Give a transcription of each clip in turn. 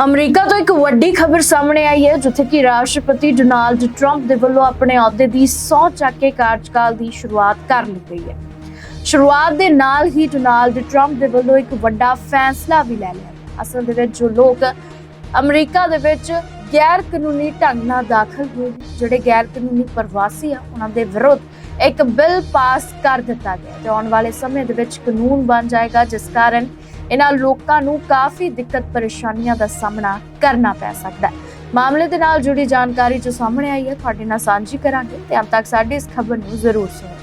America ਤੋਂ ਇੱਕ ਵੱਡੀ ਖਬਰ ਸਾਹਮਣੇ ਆਈ ਹੈ, ਜਿੱਥੇ ਕਿ ਰਾਸ਼ਟਰਪਤੀ ਡੋਨਾਲਡ ਟਰੰਪ ਦੇ ਵੱਲੋਂ ਆਪਣੇ ਅਹੁਦੇ ਦੀ ਸਹੁੰ ਚੱਕ ਕੇ ਕਾਰਜਕਾਲ ਦੀ ਸ਼ੁਰੂਆਤ ਕਰ ਲਈ ਗਈ ਹੈ। ਸ਼ੁਰੂਆਤ ਦੇ ਨਾਲ ਹੀ ਡੋਨਾਲਡ ਟਰੰਪ ਦੇ ਵੱਲੋਂ ਇੱਕ ਵੱਡਾ ਫੈਸਲਾ ਵੀ ਲੈ ਲਿਆ। ਅਸਲ ਦੇ ਵਿੱਚ ਜੋ ਲੋਕ ਅਮਰੀਕਾ ਦੇ ਵਿੱਚ ਗੈਰ ਕਾਨੂੰਨੀ ਢੰਗ ਨਾਲ ਦਾਖਲ ਹੋਏ ਜਿਹੜੇ ਗੈਰ ਕਾਨੂੰਨੀ ਪ੍ਰਵਾਸੀ ਆ, ਉਹਨਾਂ ਦੇ ਵਿਰੁੱਧ ਇੱਕ ਬਿੱਲ ਪਾਸ ਕਰ ਦਿੱਤਾ ਗਿਆ ਤੇ ਆਉਣ ਵਾਲੇ ਸਮੇਂ ਦੇ ਵਿੱਚ ਕਾਨੂੰਨ ਬਣ ਜਾਏਗਾ, ਜਿਸ ਕਾਰਨ ਇਹਨਾਂ ਲੋਕਾਂ ਨੂੰ ਕਾਫੀ ਦਿੱਕਤ ਪਰੇਸ਼ਾਨੀਆਂ ਦਾ ਸਾਹਮਣਾ ਕਰਨਾ ਪੈ ਸਕਦਾ ਹੈ। ਮਾਮਲੇ ਦੇ ਨਾਲ ਜੁੜੀ ਜਾਣਕਾਰੀ ਜੋ ਸਾਹਮਣੇ ਆਈ ਹੈ, ਤੁਹਾਡੇ ਨਾਲ ਸਾਂਝੀ ਕਰਾਂਗੇ ਤੇ ਅੰਤ ਤੱਕ ਸਾਡੀ ਇਸ ਖਬਰ ਨੂੰ ਜ਼ਰੂਰ ਸੁਣੋ।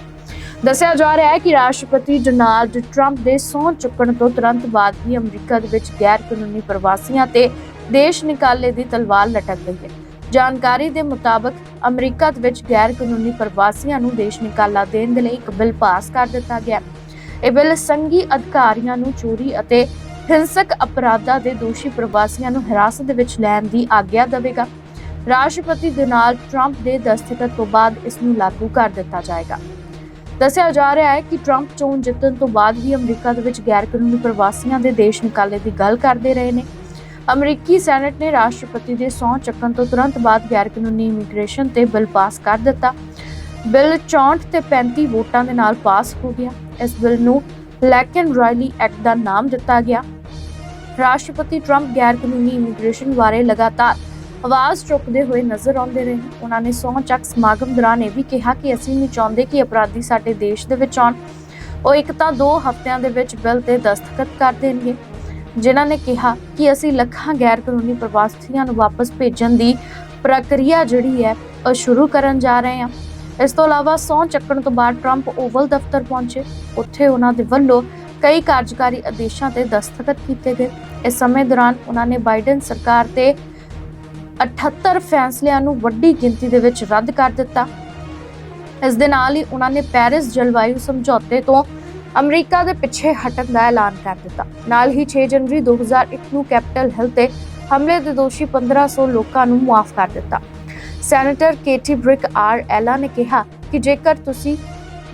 ਦੱਸਿਆ ਜਾ ਰਿਹਾ ਹੈ ਕਿ ਰਾਸ਼ਟਰਪਤੀ ਡੋਨਾਲਡ ਟਰੰਪ ਦੇ ਸਹੁੰ ਚੁੱਕਣ ਤੋਂ ਤੁਰੰਤ ਬਾਅਦ ਹੀ ਅਮਰੀਕਾ ਦੇ ਵਿੱਚ ਗੈਰ ਕਾਨੂੰਨੀ ਪ੍ਰਵਾਸੀਆਂ ਤੇ ਦੇਸ਼ ਨਿਕਾਲੇ ਦੀ ਤਲਵਾਰ ਲਟਕ ਗਈ ਹੈ। ਜਾਣਕਾਰੀ ਦੇ ਮੁਤਾਬਕ ਅਮਰੀਕਾ ਦੇ ਵਿੱਚ ਗੈਰ ਕਾਨੂੰਨੀ ਪ੍ਰਵਾਸੀਆਂ ਨੂੰ ਦੇਸ਼ ਨਿਕਾਲਾ ਦੇਣ ਦੇ ਲਈ ਇੱਕ ਬਿੱਲ ਪਾਸ ਕਰ ਦਿੱਤਾ ਗਿਆ ਇਹ ਬਿੱਲ ਸੰਘੀ ਅਧਿਕਾਰੀਆਂ ਨੂੰ ਚੋਰੀ ਅਤੇ ਹਿੰਸਕ ਅਪਰਾਧਾਂ ਦੇ ਦੋਸ਼ੀ ਪ੍ਰਵਾਸੀਆਂ ਨੂੰ ਹਿਰਾਸਤ ਦੇ ਵਿੱਚ ਲੈਣ ਦੀ ਆਗਿਆ ਦੇਵੇਗਾ। ਰਾਸ਼ਟਰਪਤੀ ਡੋਨਾਲਡ ਟਰੰਪ ਦੇ ਦਸਤਖਤ ਤੋਂ ਬਾਅਦ ਇਸ ਨੂੰ ਲਾਗੂ ਕਰ ਦਿੱਤਾ ਜਾਏਗਾ। ਦੱਸਿਆ ਜਾ ਰਿਹਾ ਹੈ ਕਿ ਟਰੰਪ ਚੋਣ ਜਿੱਤਣ ਤੋਂ ਬਾਅਦ ਵੀ ਅਮਰੀਕਾ ਦੇ ਵਿੱਚ ਗੈਰ ਕਾਨੂੰਨੀ ਪ੍ਰਵਾਸੀਆਂ ਦੇ ਦੇਸ਼ ਨਿਕਾਲੇ ਦੀ ਗੱਲ ਕਰਦੇ ਰਹੇ ਨੇ। ਅਮਰੀਕੀ ਸੈਨੇਟ ਨੇ ਰਾਸ਼ਟਰਪਤੀ ਦੇ ਸਹੁੰ ਚੱਕਣ ਤੋਂ ਤੁਰੰਤ ਬਾਅਦ ਗੈਰ ਕਾਨੂੰਨੀ ਇਮੀਗ੍ਰੇਸ਼ਨ ਤੇ ਬਿੱਲ ਪਾਸ ਕਰ ਦਿੱਤਾ। ਬਿੱਲ 64 ਤੇ 35 ਵੋਟਾਂ ਦੇ ਨਾਲ ਪਾਸ ਹੋ ਗਿਆ। ਇਸ ਬਿੱਲ ਨੂੰ ਬਲੈਕ ਐਂਡ ਰਾਇਲੀ ਐਕਟ ਦਾ ਨਾਮ ਦਿੱਤਾ ਗਿਆ। ਰਾਸ਼ਟਰਪਤੀ ਟਰੰਪ ਗੈਰ ਕਾਨੂੰਨੀ ਇਮੀਗ੍ਰੇਸ਼ਨ ਬਾਰੇ ਲਗਾਤਾਰ ਆਵਾਜ਼ ਚੁੱਕਦੇ ਹੋਏ ਨਜ਼ਰ ਆਉਂਦੇ ਰਹੇ। ਉਹਨਾਂ ਨੇ ਸਹੁੰ ਚੱਕ ਸਮਾਗਮ ਦੌਰਾਨ ਇਹ ਵੀ ਕਿਹਾ ਕਿ ਅਸੀਂ ਨਹੀਂ ਚਾਹੁੰਦੇ ਕਿ ਅਪਰਾਧੀ ਸਾਡੇ ਦੇਸ਼ ਦੇ ਵਿੱਚ ਆਉਣ। ਉਹ ਇੱਕ ਤਾਂ 2 ਹਫ਼ਤਿਆਂ ਦੇ ਵਿੱਚ ਬਿੱਲ ਤੇ ਦਸਤਖਤ ਕਰ ਦੇਣਗੇ, ਜਿਨ੍ਹਾਂ ਨੇ ਕਿਹਾ ਕਿ ਅਸੀਂ ਲੱਖਾਂ ਗੈਰ ਕਾਨੂੰਨੀ ਪ੍ਰਵਾਸੀਆਂ ਨੂੰ ਵਾਪਸ ਭੇਜਣ ਦੀ ਪ੍ਰਕਿਰਿਆ ਜਿਹੜੀ ਹੈ, ਉਹ ਸ਼ੁਰੂ ਕਰਨ ਜਾ ਰਹੇ ਹਾਂ। ਇਸ ਤੋਂ ਇਲਾਵਾ ਸਹੁੰ ਚੱਕਣ ਤੋਂ ਬਾਅਦ ਟਰੰਪ ਓਵਲ ਦਫ਼ਤਰ ਪਹੁੰਚੇ। ਉੱਥੇ ਉਹਨਾਂ ਦੇ ਵੱਲੋਂ ਕਈ ਕਾਰਜਕਾਰੀ ਆਦੇਸ਼ਾਂ ਤੇ ਦਸਤਖਤ ਕੀਤੇ ਗਏ। ਇਸ ਸਮੇਂ ਦੌਰਾਨ ਉਹਨਾਂ ਨੇ ਬਾਈਡਨ ਸਰਕਾਰ ਤੇ 78 ਫੈਸਲਿਆਂ ਨੂੰ ਵੱਡੀ ਗਿਣਤੀ ਦੇ ਵਿੱਚ ਰੱਦ ਕਰ ਦਿੱਤਾ। ਇਸ ਦੇ ਨਾਲ ਹੀ ਉਹਨਾਂ ਨੇ ਪੈਰਿਸ ਜਲਵਾਯੂ ਸਮਝੌਤੇ ਤੋਂ ਅਮਰੀਕਾ ਦੇ ਪਿੱਛੇ ਹਟਣ ਦਾ ਐਲਾਨ ਕਰ ਦਿੱਤਾ। ਨਾਲ ਹੀ 6 ਜਨਵਰੀ 2001 ਨੂੰ ਕੈਪੀਟਲ ਹਿਲ ਤੇ ਹਮਲੇ ਦੇ ਦੋਸ਼ੀ 1500 ਲੋਕਾਂ ਨੂੰ ਮੁਆਫ ਕਰ ਦਿੱਤਾ। Senator Katie Britt R Ala ਨੇ ਕਿਹਾ ਕਿ ਜੇਕਰ ਤੁਸੀਂ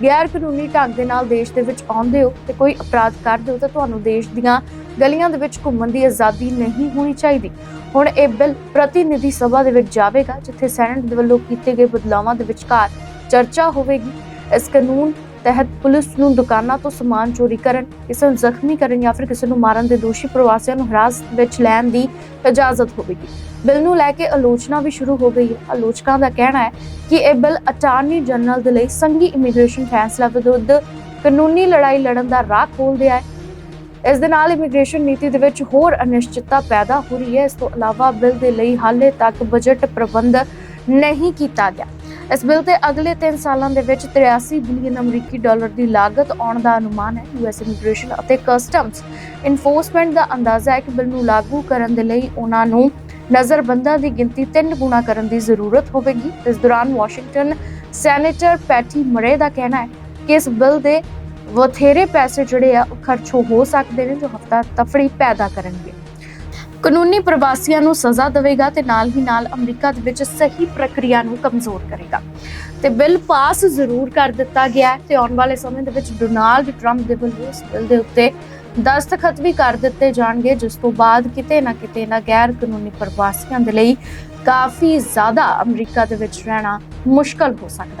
ਗੈਰ ਕਾਨੂੰਨੀ ਢੰਗ ਦੇ ਨਾਲ ਦੇਸ਼ ਦੇ ਵਿੱਚ ਆਉਂਦੇ ਹੋ ਤੇ ਕੋਈ ਅਪਰਾਧ ਕਰਦੇ ਹੋ ਤਾਂ ਤੁਹਾਨੂੰ ਦੇਸ਼ ਦੀਆਂ ਗਲੀਆਂ ਦੇ ਵਿੱਚ ਘੁੰਮਣ ਦੀ ਆਜ਼ਾਦੀ ਨਹੀਂ ਹੋਣੀ ਚਾਹੀਦੀ। ਹੁਣ ਇਹ ਬਿੱਲ ਪ੍ਰਤੀਨਿਧੀ ਸਭਾ ਦੇ ਵਿੱਚ ਜਾਵੇਗਾ, ਜਿੱਥੇ ਸੈਨੇਟ ਦੇ ਵੱਲੋਂ ਕੀਤੇ ਗਏ ਬਦਲਾਵਾਂ ਦੇ ਵਿਚਕਾਰ ਚਰਚਾ ਹੋਵੇਗੀ। ਇਸ ਕਾਨੂੰਨ ਤਹਿਤ ਪੁਲਿਸ ਨੂੰ ਦੁਕਾਨਾਂ ਤੋਂ ਸਮਾਨ ਚੋਰੀ ਕਰਨ, ਕਿਸੇ ਨੂੰ ਜ਼ਖਮੀ ਕਰਨ ਜਾਂ ਫਿਰ ਕਿਸੇ ਨੂੰ ਮਾਰਨ ਦੇ ਦੋਸ਼ੀ ਪ੍ਰਵਾਸੀਆਂ ਨੂੰ ਹਿਰਾਸਤ ਵਿੱਚ ਲੈਣ ਦੀ ਇਜਾਜ਼ਤ ਹੋਵੇਗੀ। ਬਿੱਲ ਨੂੰ ਲੈ ਕੇ ਆਲੋਚਨਾ ਵੀ ਸ਼ੁਰੂ ਹੋ ਗਈ ਹੈ। ਆਲੋਚਕਾਂ ਦਾ ਕਹਿਣਾ ਹੈ ਕਿ ਇਹ ਬਿੱਲ ਅਟਾਰਨੀ ਜਨਰਲ ਦੇ ਲਈ ਸੰਘੀ ਇਮੀਗ੍ਰੇਸ਼ਨ ਫੈਸਲਾ ਵਿਰੁੱਧ ਕਾਨੂੰਨੀ ਲੜਾਈ ਲੜਨ ਦਾ ਰਾਹ ਖੋਲ੍ਹਦੇ ਹੈ। ਇਸ ਦੇ ਨਾਲ ਇਮੀਗ੍ਰੇਸ਼ਨ ਨੀਤੀ ਦੇ ਵਿੱਚ ਹੋਰ ਅਨਿਸ਼ਚਿਤਤਾ ਪੈਦਾ ਹੋ ਰਹੀ ਹੈ। ਇਸ ਤੋਂ ਇਲਾਵਾ ਬਿੱਲ ਦੇ ਲਈ ਹਾਲੇ ਤੱਕ ਬਜਟ ਪ੍ਰਬੰਧ ਨਹੀਂ ਕੀਤਾ ਗਿਆ। ਇਸ ਬਿੱਲ ਤੇ ਅਗਲੇ 3 ਸਾਲਾਂ ਦੇ ਵਿੱਚ 83 ਬਿਲੀਅਨ ਅਮਰੀਕੀ ਡਾਲਰ ਦੀ ਲਾਗਤ ਆਉਣ ਦਾ ਅਨੁਮਾਨ ਹੈ। ਯੂਐਸ ਇਮੀਗ੍ਰੇਸ਼ਨ ਅਤੇ ਕਸਟਮਸ ਇਨਫੋਰਸਮੈਂਟ ਦਾ ਅੰਦਾਜ਼ਾ ਹੈ ਕਿ ਬਿੱਲ ਨੂੰ ਲਾਗੂ ਕਰਨ ਦੇ ਲਈ ਉਹਨਾਂ ਨੂੰ ਨਜ਼ਰਬੰਦਾਂ ਦੀ ਗਿਣਤੀ 3 ਗੁਣਾ ਕਰਨ ਦੀ ਜ਼ਰੂਰਤ ਹੋਵੇਗੀ। ਇਸ ਦੌਰਾਨ ਵਾਸ਼ਿੰਗਟਨ ਸੈਨੇਟਰ ਪੈਟੀ ਮਰੇ ਦਾ ਕਹਿਣਾ ਹੈ ਕਿ ਇਸ ਬਿੱਲ ਦੇ ਬਥੇਰੇ ਪੈਸੇ ਜਿਹੜੇ ਆ, ਉਹ ਖਰਚ ਹੋ ਸਕਦੇ ਨੇ ਜੋ ਹਫਤਾ ਤਫੜੀ ਪੈਦਾ ਕਰਨਗੇ। ਕਾਨੂੰਨੀ ਪ੍ਰਵਾਸੀਆਂ ਨੂੰ ਸਜ਼ਾ ਦੇਵੇਗਾ ਤੇ ਨਾਲ ਹੀ ਨਾਲ ਅਮਰੀਕਾ ਦੇ ਵਿੱਚ ਸਹੀ ਪ੍ਰਕਿਰਿਆ ਨੂੰ ਕਮਜ਼ੋਰ ਕਰੇਗਾ। ਤੇ ਬਿੱਲ ਪਾਸ ਜ਼ਰੂਰ ਕਰ ਦਿੱਤਾ ਗਿਆ ਹੈ ਤੇ ਆਉਣ ਵਾਲੇ ਸਮੇਂ ਦੇ ਵਿੱਚ ਡੋਨਾਲਡ ਟਰੰਪ ਦੇ ਵੱਲੋਂ ਇਸ ਬਿੱਲ ਦੇ ਉੱਤੇ ਦਸਤਖਤ ਵੀ ਕਰ ਦਿੱਤੇ ਜਾਣਗੇ, ਜਿਸ ਤੋਂ ਬਾਅਦ ਕਿਤੇ ਨਾ ਕਿਤੇ ਨਾ ਗੈਰ ਕਾਨੂੰਨੀ ਪ੍ਰਵਾਸੀਆਂ ਦੇ ਲਈ ਕਾਫੀ ਜ਼ਿਆਦਾ ਅਮਰੀਕਾ ਦੇ ਵਿੱਚ ਰਹਿਣਾ ਮੁਸ਼ਕਲ ਹੋ ਸਕਦਾ